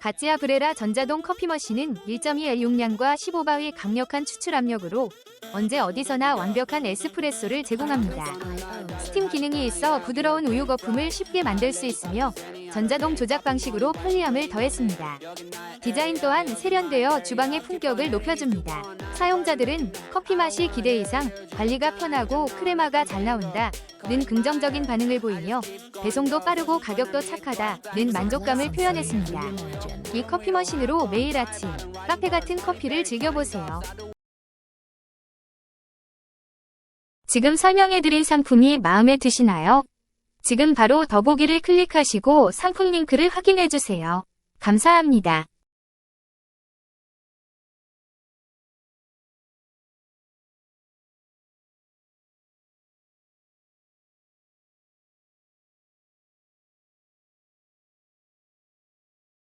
가찌아 브레라 전자동 커피 머신은 1.2L 용량과 15바의 강력한 추출 압력으로 언제 어디서나 완벽한 에스프레소를 제공합니다. 스팀 기능이 있어 부드러운 우유 거품을 쉽게 만들 수 있으며 전자동 조작 방식으로 편리함을 더했습니다. 디자인 또한 세련되어 주방의 품격을 높여줍니다. 사용자들은 커피 맛이 기대 이상, 관리가 편하고 크레마가 잘 나온다. 는 긍정적인 반응을 보이며 배송도 빠르고 가격도 착하다.는 만족감을 표현했습니다. 이 커피 머신으로 매일 아침 카페 같은 커피를 즐겨보세요. 지금 설명해드린 상품이 마음에 드시나요? 지금 바로 더보기를 클릭하시고 상품 링크를 확인해주세요. 감사합니다.